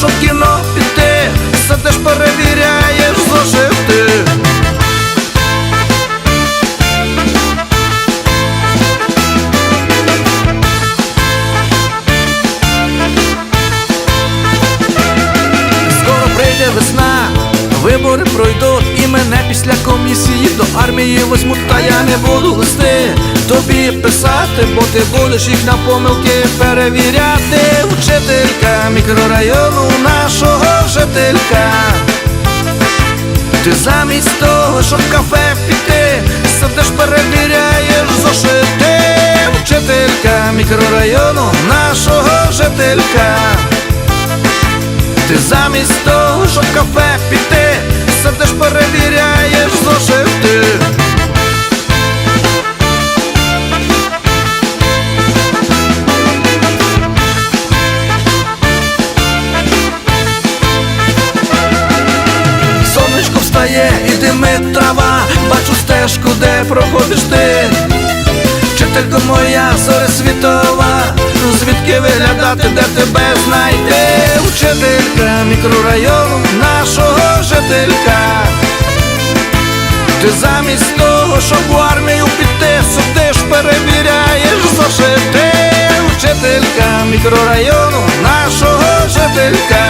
щоб в кіно піти, сидиш перевіряєш зошити. Скоро прийде весна, вибори пройдуть і мене після комісії до армії возьмуть, та я не буду листи тобі писати, бо ти будеш їх на помилки перевіряти. Вчителька мікрорайону жителька. Ти замість того, щоб кафе піти, сидиш перевіряєш зошити. Вчителька мікрорайону нашого жителька. Ти замість того, Сонечко і димить трава, бачу стежку, де проходиш ти. Вчителька моя зоря світова, ну звідки виглядати, де тебе знайти? Вчителька мікрорайону нашого жителька. Ти замість того, щоб в армію піти, сидиш, перевіряєш зошити. Вчителька мікрорайону нашого жителька.